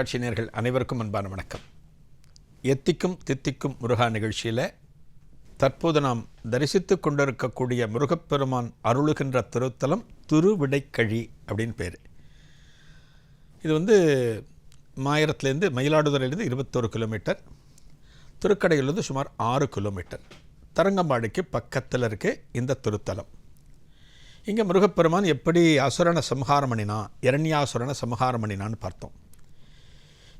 தொலைக்காட்சி நேர்கள் அனைவருக்கும் அன்பான வணக்கம். எத்திக்கும் தித்திக்கும் முருகா நிகழ்ச்சியில் தற்போது நாம் தரிசித்து கொண்டிருக்கக்கூடிய முருகப்பெருமான் அருளுகின்ற திருத்தலம் திருவிடைக்கழி அப்படின்னு பேர். இது வந்து மாயிரத்துலேருந்து மயிலாடுதுறையிலேருந்து இருபத்தோரு கிலோமீட்டர் திருக்கடையிலேருந்து சுமார் ஆறு கிலோமீட்டர். தரங்கம்பாடிக்கு பக்கத்தில் இருக்கு இந்த திருத்தலம். இங்கே முருகப்பெருமான் எப்படி அசுரனை சம்ஹாரம் பண்ணினான் இரண்யாசுரனை சம்ஹாரம் பண்ணினான்னு பார்த்தோம்.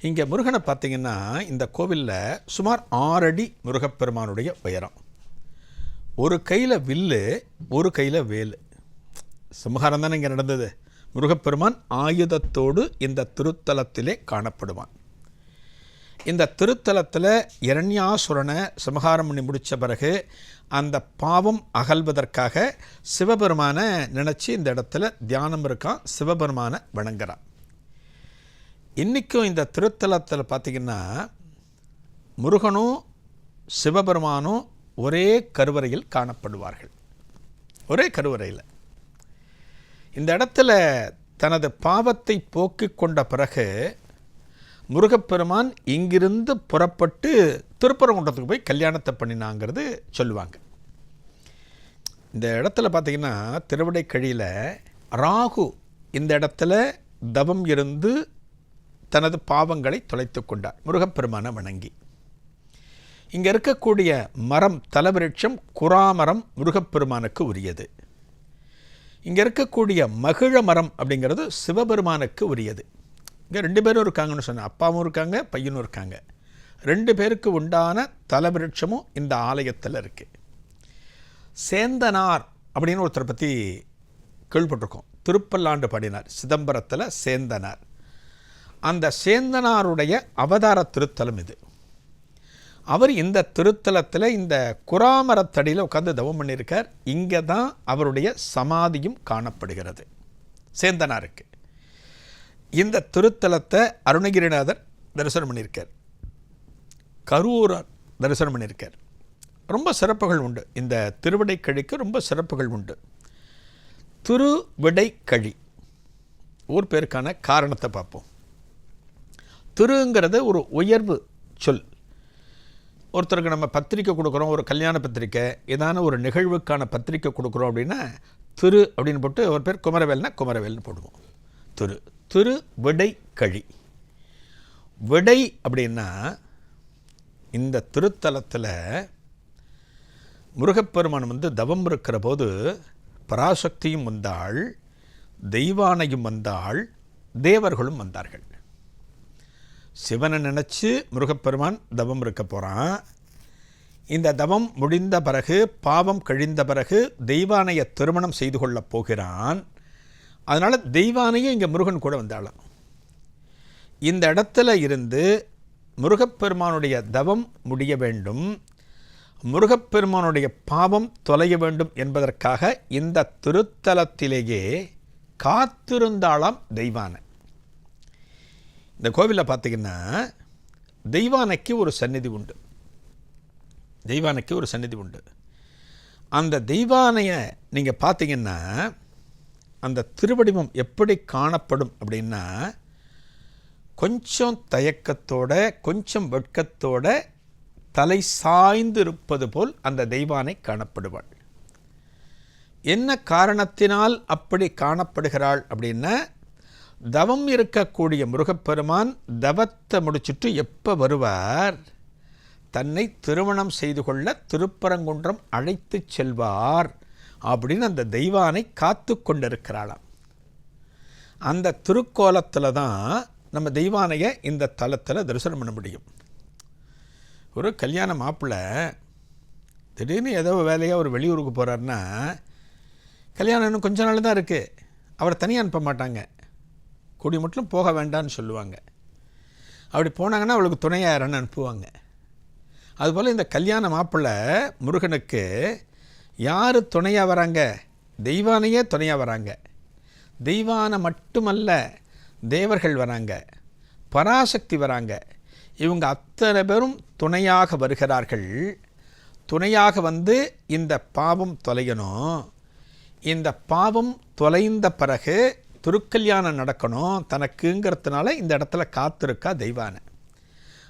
இங்கே முருகனை பார்த்தீங்கன்னா இந்த கோவிலில் சுமார் ஆறடி முருகப்பெருமானுடைய உயரம். ஒரு கையில் வில்லு ஒரு கையில் வேலு. சிம்ஹாரம் தானே இங்கே நடந்தது. முருகப்பெருமான் ஆயுதத்தோடு இந்த திருத்தலத்திலே காணப்படுவான். இந்த திருத்தலத்தில் இரண்யாசுரனை சிம்ஹாரம் பண்ணி முடித்த பிறகு அந்த பாவம் அகல்வதற்காக சிவபெருமானை நினச்சி இந்த இடத்துல தியானம் இருக்கான் சிவபெருமானை வணங்குறான். இன்றைக்கும் இந்த திருத்தலத்தில் பார்த்திங்கன்னா முருகனும் சிவபெருமானும் ஒரே கருவறையில் காணப்படுவார்கள். ஒரே கருவறையில். இந்த இடத்துல தனது பாவத்தை போக்கிக் கொண்ட பிறகு முருகப்பெருமான் இங்கிருந்து புறப்பட்டு திருப்பரங்குன்றத்துக்கு போய் கல்யாணத்தை பண்ணினாங்கிறது சொல்லுவாங்க. இந்த இடத்துல பார்த்தீங்கன்னா திருவிடைக்கழியில் ராகு இந்த இடத்துல தவம் இருந்து தனது பாவங்களை தொலைத்து கொண்டார். முருகப்பெருமானை வணங்கி. இங்கே இருக்கக்கூடிய மரம் தலவிருட்சம் குராமரம் முருகப்பெருமானுக்கு உரியது. இங்கே இருக்கக்கூடிய மகிழ மரம் அப்படிங்கிறது சிவபெருமானுக்கு உரியது. இங்கே ரெண்டு பேரும் இருக்காங்கன்னு சொன்னேன் அப்பாவும் இருக்காங்க பையனும் இருக்காங்க. ரெண்டு பேருக்கு உண்டான தலவிருட்சமும் இந்த ஆலயத்தில் இருக்குது சேந்தனார் அப்படின்னு ஒருத்தரை பற்றி கேள்விப்பட்டிருக்கோம். திருப்பல்லாண்டு பாடினார் சிதம்பரத்தில் சேந்தனார். அந்த சேந்தனாருடைய அவதார திருத்தலம் இது. அவர் இந்த திருத்தலத்தில் இந்த குராமரத்தடியில் உட்காந்து தவம் பண்ணியிருக்கார். இங்கே தான் அவருடைய சமாதியும் காணப்படுகிறது. சேந்தனாருக்கு. இந்த திருத்தலத்தை அருணகிரிநாதர் தரிசனம் பண்ணியிருக்கார். கரூரர் தரிசனம் பண்ணியிருக்கார். ரொம்ப சிறப்புகள் உண்டு. இந்த திருவிடைக்கழிக்கு ரொம்ப சிறப்புகள் உண்டு. திருவிடைக்கழி. ஊர் பேருக்கான காரணத்தை பார்ப்போம். திருங்கிறது ஒரு உயர்வு சொல். ஒருத்தருக்கு நம்ம பத்திரிக்கை கொடுக்குறோம் ஒரு கல்யாண பத்திரிக்கை ஏதான ஒரு நிகழ்வுக்கான பத்திரிக்கை கொடுக்குறோம் அப்படின்னா திரு அப்படின்னு போட்டு ஒரு பேர் குமரவேல்னா குமரவேல்னு போடுவோம். திரு திரு விடை கழி. விடை அப்படின்னா இந்த திருத்தலத்தில் முருகப்பெருமான் வந்து தவம் இருக்கிற போது பராசக்தியும் வந்தாள் தெய்வானையும் வந்தாள் தேவர்களும் வந்தார்கள். சிவனை நினச்சி முருகப்பெருமான் தவம் இருக்க போகிறான் இந்த தவம் முடிந்த பிறகு பாவம் கழிந்த பிறகு தெய்வானையை திருமணம் செய்து கொள்ளப் போகிறான். அதனால் தெய்வானையும் இங்கே முருகன் கூட வந்தாலும் இந்த இடத்துல இருந்து முருகப்பெருமானுடைய தவம் முடிய வேண்டும். முருகப்பெருமானுடைய பாவம் தொலைய வேண்டும் என்பதற்காக இந்த திருத்தலத்திலேயே காத்திருந்தாளாம் தெய்வானை. இந்த கோவிலில் பார்த்தீங்கன்னா தெய்வானைக்கு ஒரு சந்நிதி உண்டு. தெய்வானைக்கு ஒரு சந்நிதி உண்டு. அந்த தெய்வானையை நீங்கள் பார்த்தீங்கன்னா அந்த திருவடிமம் எப்படி காணப்படும் அப்படின்னா கொஞ்சம் தயக்கத்தோட கொஞ்சம் வெட்கத்தோட தலை சாய்ந்து இருப்பது போல் அந்த தெய்வானை காணப்படுவாள். என்ன காரணத்தினால் அப்படி காணப்படுகிறாள் அப்படின்னா தவம் இருக்கக்கூடிய முருகப்பெருமான் தவத்தை முடிச்சுட்டு எப்போ வருவார்? தன்னை திருமணம் செய்து கொள்ள திருப்பரங்குன்றம் அழைத்து செல்வார் அப்படின்னு அந்த தெய்வானை காத்து கொண்டிருக்கிறாளாம். அந்த திருக்கோலத்தில் தான் நம்ம தெய்வானையை இந்த தலத்தில் தரிசனம் பண்ண முடியும். ஒரு கல்யாண மாப்பிள்ளை திடீர்னு ஏதோ வேலையாக ஒரு வெளியூருக்கு போகிறாருன்னா கல்யாணம் இன்னும் கொஞ்ச நாள் தான் இருக்குது அவரை தனியாக அனுப்ப மாட்டாங்க. கூடி மட்டும் போக வேண்டாம்னு சொல்லுவாங்க. அப்படி போனாங்கன்னா அவளுக்கு துணையாரன்னு அனுப்புவாங்க. அதுபோல் இந்த கல்யாண மாப்பிள்ளை முருகனுக்கு யார் துணையாக வராங்க? தெய்வானையே துணையாக வராங்க. தெய்வானை மட்டுமல்ல தேவர்கள் வராங்க. பராசக்தி வராங்க. இவங்க அத்தனை பேரும் துணையாக வருகிறார்கள். துணையாக வந்து இந்த பாவம் தொலையணும். இந்த பாவம் தொலைந்த பிறகு திருக்கல்யாணம் நடக்கணும் தனக்குங்கிறதுனால இந்த இடத்துல காத்திருக்கா தெய்வானை.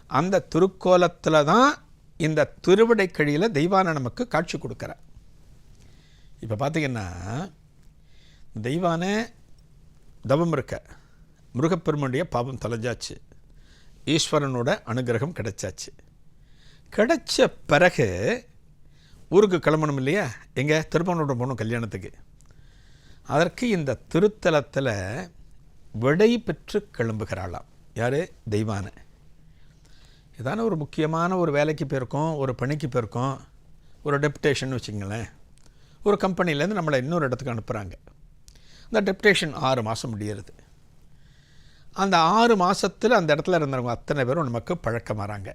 அந்த திருக்கோலத்தில் தான் இந்த திருவிடைக்கழியில் தெய்வானை நமக்கு காட்சி கொடுக்குற. இப்போ பார்த்தீங்கன்னா தெய்வானை தவம் இருக்க. முருகப்பெருமனுடைய பாவம் தொலைஞ்சாச்சு. ஈஸ்வரனோட அனுகிரகம் கிடைச்சாச்சு. கிடைச்ச பிறகு ஊருக்கு கிளம்பணும் இல்லையா? எங்கே? திருப்பனோட போகணும் கல்யாணத்துக்கு. அதற்கு இந்த திருத்தலத்தில் விடை பெற்று கிளம்புகிறாளாம். யார்? தெய்வான. இதான ஒரு முக்கியமான ஒரு வேலைக்கு போயிருக்கோம் ஒரு பணிக்கு போயிருக்கோம் ஒரு டெப்டேஷன் வச்சுங்களேன் ஒரு கம்பெனிலேருந்து நம்மளை இன்னொரு இடத்துக்கு அனுப்புகிறாங்க இந்த டெப்டேஷன் ஆறு மாதம் முடியறது. அந்த ஆறு மாதத்தில் அந்த இடத்துல இருந்தவங்க அத்தனை பேரும் நமக்கு பழக்கம் பழக்கமாறாங்க.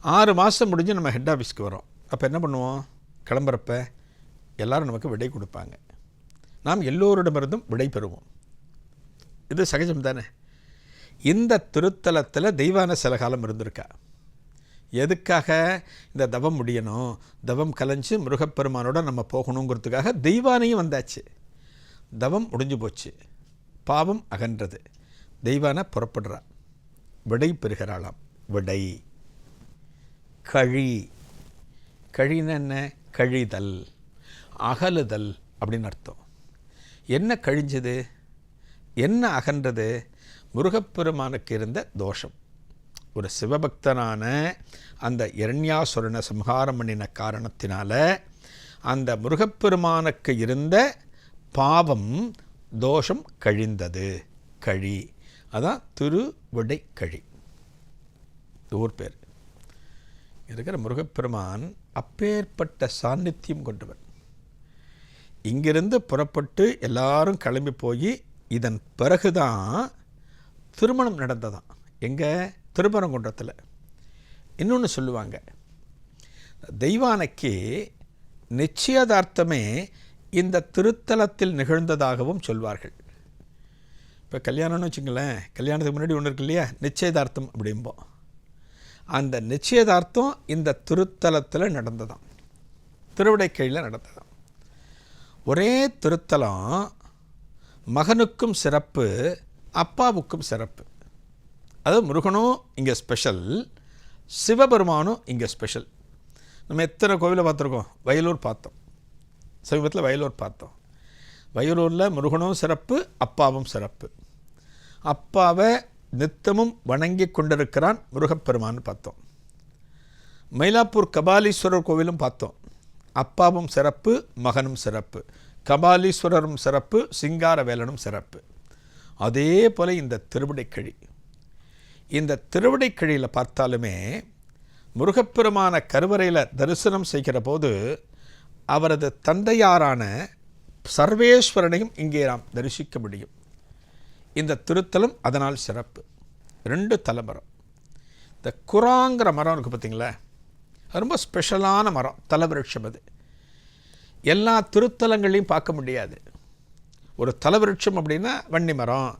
ஆறு மாதம் முடிஞ்சு நம்ம ஹெட் ஆஃபீஸ்க்கு வரோம். அப்போ என்ன பண்ணுவோம்? கிளம்புறப்ப எல்லாரும் நமக்கு விடை கொடுப்பாங்க. நாம் எல்லோரிடமிருந்தும் விடை பெறுவோம். இது சகஜம் தானே? இந்த திருத்தலத்தில் தெய்வான சில காலம் இருந்திருக்கா? எதுக்காக இந்த தவம் முடியணும்? தவம் கலைஞ்சு முருகப்பெருமானோட நம்ம போகணுங்கிறதுக்காக தெய்வானையும் வந்தாச்சு. தவம் முடிஞ்சு போச்சு. பாவம் அகன்றது. தெய்வான புறப்படுறா. விடை பெறுகிறாளாம். விடை. கழி. கழின்னு என்ன? கழிதல். அகலுதல் அப்படின்னு அர்த்தம். என்ன கழிஞ்சது? என்ன அகன்றது? முருகப்பெருமானுக்கு இருந்த தோஷம். ஒரு சிவபக்தனான அந்த இரண்யாசுரனை சம்ஹாரம் பண்ணின காரணத்தினால அந்த முருகப்பெருமானுக்கு இருந்த பாவம் தோஷம் கழிந்தது. கழி. அதான் திருவிடை கழி ஊர் பேர். இருக்கிற முருகப்பெருமான் அப்பேற்பட்ட சாநித்தியம் கொண்டவன் இங்கிருந்து புறப்பட்டு எல்லாரும் கிளம்பி போய் இதன் பிறகுதான் திருமணம் நடந்ததாம். எங்கே? திருப்பரங்குன்றத்தில். இன்னொன்று சொல்லுவாங்க. தெய்வானைக்கு நிச்சயதார்த்தமே இந்த திருத்தலத்தில் நிகழ்ந்ததாகவும் சொல்வார்கள். இப்போ கல்யாணம்னு வச்சுங்களேன் கல்யாணத்துக்கு முன்னாடி ஒன்று இருக்கு இல்லையா? நிச்சயதார்த்தம் அப்படிம்போம் அந்த நிச்சயதார்த்தம் இந்த திருத்தலத்தில் நடந்ததாம். திருவிடைக்கையில் நடந்ததாம். ஒரே திருத்தலம் மகனுக்கும் சிறப்பு அப்பாவுக்கும் சிறப்பு. அது முருகனும் இங்கே ஸ்பெஷல் சிவபெருமானும் இங்கே ஸ்பெஷல் நம்ம எத்தனை கோவிலை பார்த்துருக்கோம்? வயலூர் பார்த்தோம். சமீபத்தில் வயலூர் பார்த்தோம். வயலூரில் முருகனும் சிறப்பு அப்பாவும் சிறப்பு. அப்பாவை நித்தமும் வணங்கி கொண்டிருக்கிறான் முருகப்பெருமான்னு பார்த்தோம். மயிலாப்பூர் கபாலீஸ்வரர் கோவிலும் பார்த்தோம். அப்பாவும் சிறப்பு மகனும் சிறப்பு. கபாலீஸ்வரரும் சிறப்பு சிங்காரவேலனும் சிறப்பு. அதே போல் இந்த திருவிடைக்கழி. இந்த திருவிடைக்கழியில் பார்த்தாலுமே முருகப்பெருமான கருவறையில் தரிசனம் செய்கிற போது அவரது தந்தையாரான சர்வேஸ்வரனையும் இங்கே நாம் தரிசிக்க முடியும். இந்த திருத்தலம் அதனால் சிறப்பு. ரெண்டு தலைமரம். இந்த குராங்கிற மரம் இருக்குது பார்த்தீங்களா ரொம்ப ஸ்பெஷலான மரம் தலவிருட்சம் அது. எல்லா திருத்தலங்களையும் பார்க்க முடியாது. ஒரு தலவிருட்சம் அப்படின்னா வன்னி மரம்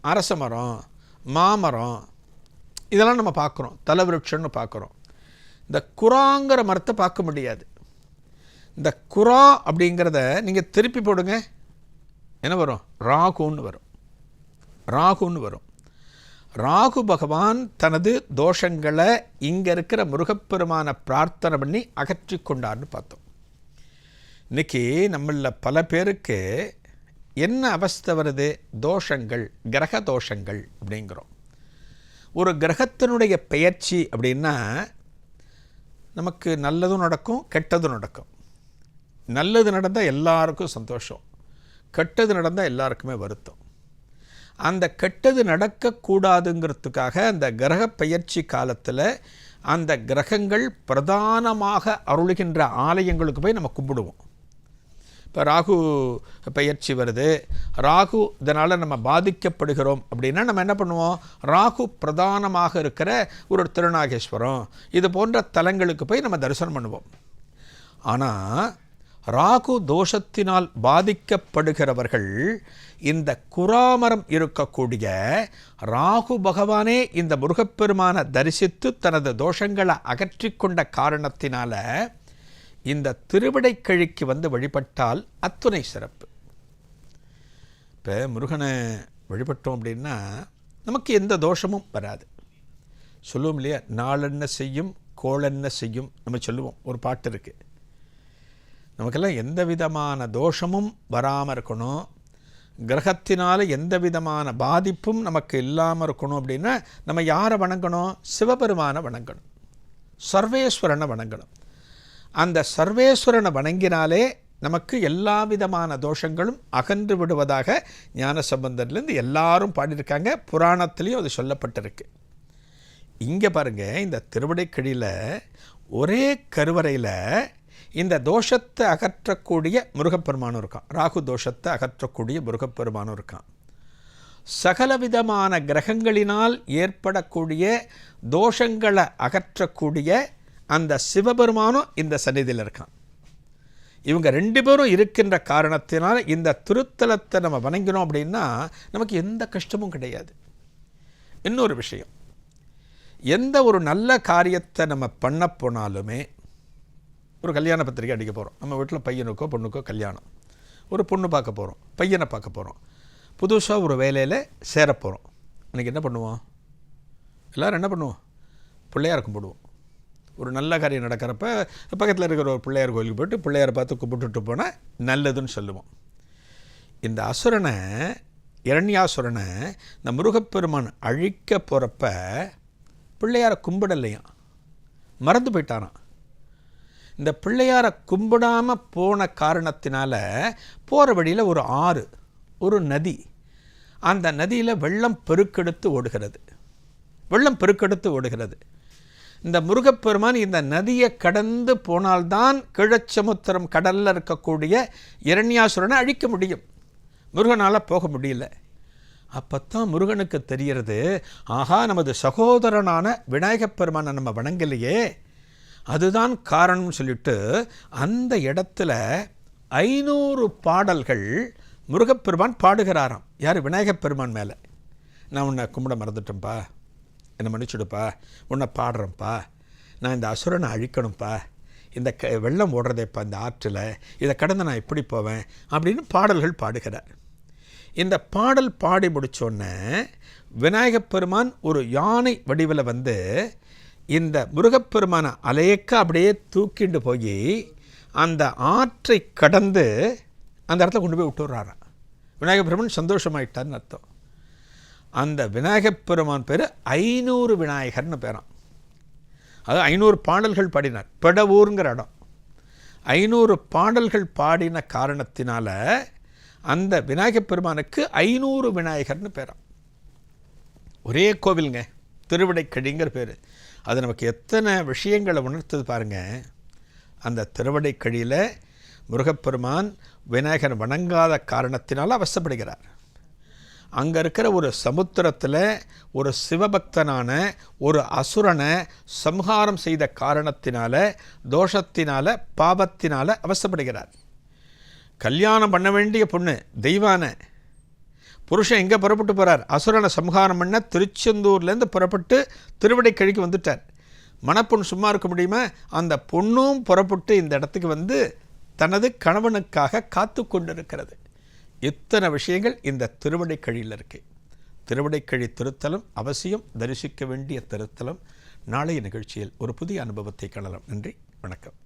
அரச மரம் மாமரம் இதெல்லாம் நம்ம பார்க்குறோம். தலவிருட்சம்னு பார்க்குறோம். இந்த குராங்கிற மரத்தை பார்க்க முடியாது. இந்த குரா அப்படிங்கிறத நீங்கள் திருப்பி போடுங்க. என்ன வரும்? ராகுன்னு வரும். ராகுன்னு வரும். ராகு பகவான் தனது தோஷங்களை இங்கே இருக்கிற முருகப்பெருமான பிரார்த்தனை பண்ணி அகற்றி கொண்டார்னு பார்த்தோம். இன்றைக்கி நம்மளில் பல பேருக்கு என்ன அவஸ்தை வருது? தோஷங்கள் கிரக தோஷங்கள் அப்படிங்கிறோம். ஒரு கிரகத்தினுடைய பெயர்ச்சி அப்படின்னா நமக்கு நல்லதும் நடக்கும் கெட்டதும் நடக்கும். நல்லது நடந்தால் எல்லாருக்கும் சந்தோஷம். கெட்டது நடந்தால் எல்லாருக்குமே வருத்தம். அந்த கெட்டது நடக்கக்கூடாதுங்கிறதுக்காக அந்த கிரக பயிற்சி காலத்தில் அந்த கிரகங்கள் பிரதானமாக அருளுகின்ற ஆலயங்களுக்கு போய் நம்ம கும்பிடுவோம். இப்போ ராகு பெயர்ச்சி வருது. ராகு இதனால் நம்ம பாதிக்கப்படுகிறோம் அப்படின்னா நம்ம என்ன பண்ணுவோம்? ராகு பிரதானமாக இருக்கிற ஒரு திருநாகேஸ்வரம். இது போன்ற தலங்களுக்கு போய் நம்ம தரிசனம் பண்ணுவோம். ஆனால் ராகு தோஷத்தினால் பாதிக்கப்படுகிறவர்கள் இந்த குராமரம் இருக்கக்கூடிய ராகு பகவானே இந்த முருகப்பெருமான தரிசித்து தனது தோஷங்களை அகற்றி கொண்ட காரணத்தினால இந்த திருவிடைக்கழிக்கு வந்து வழிபட்டால் அத்துணை சிறப்பு. இப்போ முருகனை வழிபட்டோம் அப்படின்னா நமக்கு எந்த தோஷமும் வராது. சொல்லுவோம் இல்லையா? நாளென்ன செய்யும் கோளென்ன செய்யும் நம்ம சொல்லுவோம். ஒரு பாட்டு இருக்குது நமக்கெல்லாம் எந்த விதமான தோஷமும் வராமல் இருக்கணும். கிரகத்தினால் எந்த விதமான பாதிப்பும் நமக்கு இல்லாமல் இருக்கணும் அப்படின்னா நம்ம யாரை வணங்கணும்? சிவபெருமானை வணங்கணும். சர்வேஸ்வரனை வணங்கணும். அந்த சர்வேஸ்வரனை வணங்கினாலே நமக்கு எல்லா விதமான தோஷங்களும் அகன்று விடுவதாக ஞான சம்பந்தர்லேருந்து எல்லாரும் பாடியிருக்காங்க. புராணத்திலையும் அது சொல்லப்பட்டிருக்கு. இங்கே பாருங்கள் இந்த திருவிடைக்கடியில் ஒரே கருவறையில் இந்த தோஷத்தை அகற்றக்கூடிய முருகப்பெருமானும் இருக்கான். ராகு தோஷத்தை அகற்றக்கூடிய முருகப்பெருமானும் இருக்கான். சகலவிதமான கிரகங்களினால் ஏற்படக்கூடிய தோஷங்களை அகற்றக்கூடிய அந்த சிவபெருமானும் இந்த சந்நிதியில் இருக்கான். இவங்க ரெண்டு பேரும் இருக்கின்ற காரணத்தினால் இந்த திருத்தலத்தை நம்ம வணங்கினோம் அப்படின்னா நமக்கு எந்த கஷ்டமும் கிடையாது. இன்னொரு விஷயம். எந்த ஒரு நல்ல காரியத்தை நம்ம பண்ண போனாலுமே ஒரு கல்யாண பத்திரிக்கை அடிக்க போகிறோம் நம்ம வீட்டில் பையனுக்கோ பொண்ணுக்கோ கல்யாணம். ஒரு பொண்ணு பார்க்க போகிறோம் பையனை பார்க்க போகிறோம் புதுசாக ஒரு வேலையில் சேர போகிறோம் அன்றைக்கி என்ன பண்ணுவோம்? எல்லோரும் என்ன பண்ணுவோம்? பிள்ளையார் கும்பிடுவோம் ஒரு நல்ல காரியம் நடக்கிறப்ப பக்கத்தில் இருக்கிற ஒரு பிள்ளையார் கோயிலுக்கு போயிட்டு பிள்ளையாரை பார்த்து கும்பிட்டுட்டு போனால் நல்லதுன்னு சொல்லுவோம். இந்த அசுரனை இரண்யாசுரனை இந்த முருகப்பெருமான் அழிக்க போகிறப்ப பிள்ளையாரை கும்பிடலையாம். மறந்து போயிட்டாராம். இந்த பிள்ளையாரை கும்பிடாமல் போன காரணத்தினால போகிற வழியில் ஒரு ஆறு ஒரு நதி. அந்த நதியில் வெள்ளம் பெருக்கெடுத்து ஓடுகிறது. வெள்ளம் பெருக்கெடுத்து ஓடுகிறது. இந்த முருகப்பெருமான் இந்த நதியை கடந்து போனால்தான் கிழச்சமுத்திரம் கடலில் இருக்கக்கூடிய இரண்யாசுரனை அழிக்க முடியும். முருகனால் போக முடியல. அப்போத்தான் முருகனுக்கு தெரிகிறது ஆகா நமது சகோதரனான விநாயகப் பெருமானை நம்ம வணங்கலையே. அதுதான் காரணம்னு சொல்லிட்டு அந்த இடத்துல ஐநூறு பாடல்கள் முருகப்பெருமான் பாடுகிறாராம். யார்? விநாயகப் பெருமான் மேலே. நான் உன்னை கும்பிட மறந்துட்டேன்ப்பா என்னை மன்னிச்சுடுப்பா. உன்னை பாடுறேன்ப்பா. நான் இந்த அசுரனை அழிக்கணும்ப்பா. இந்த க வெள்ளம் ஓடுறதேப்பா இந்த ஆற்றில். இதை கடந்து நான் எப்படி போவேன் அப்படின்னு பாடல்கள் பாடுகிறார். இந்த பாடல் பாடி முடித்தோடனே விநாயகப் பெருமான் ஒரு யானை வடிவில் வந்து இந்த முருகப்பெருமானை அலையக்க அப்படியே தூக்கிண்டு போய் அந்த ஆற்றை கடந்து அந்த இடத்துல கொண்டு போய் விட்டுறாராம் விநாயகப் பெருமான் சந்தோஷமாயிட்டார்னு அர்த்தம். அந்த விநாயகப் பெருமான் பேர் ஐநூறு விநாயகர்னு பேரான் அது ஐநூறு பாடல்கள் பாடினார். பெடவூருங்கிற இடம். ஐநூறு பாடல்கள் பாடின காரணத்தினால அந்த விநாயகப் பெருமானுக்கு ஐநூறு விநாயகர்னு பேரான் ஒரே கோவிலுங்க. திருவிடைக்கடிங்கிற பேர். அது நமக்கு எத்தனை விஷயங்களை உணர்த்தது பாருங்கள் அந்த திருவடைக்கழியில் முருகப்பெருமான் விநாயகர் வணங்காத காரணத்தினால் அவசப்படுகிறார். அங்கே இருக்கிற ஒரு சமுத்திரத்தில் ஒரு சிவபக்தனான ஒரு அசுரனை சம்ஹாரம் செய்த காரணத்தினால தோஷத்தினால பாவத்தினால அவசப்படுகிறார். கல்யாணம் பண்ண வேண்டிய பொண்ணு தெய்வான. புருஷன் எங்கே புறப்பட்டு போகிறார் அசுரனை சம்ஹாரம் பண்ண திருச்செந்தூர்லேருந்து புறப்பட்டு திருவிடைக்கழிக்கு வந்துட்டார். மணப்பொண்ணு சும்மா இருக்க முடியுமா? அந்த பொண்ணும் புறப்பட்டு இந்த இடத்துக்கு வந்து தனது கணவனுக்காக காத்து கொண்டிருக்கிறது இத்தனை விஷயங்கள் இந்த திருவடைக்கழியில் இருக்குது திருவடைக்கழி திருத்தலம் அவசியம் தரிசிக்க வேண்டிய திருத்தலம். நாளைய நிகழ்ச்சியில் ஒரு புதிய அனுபவத்தை காணலாம். நன்றி வணக்கம்.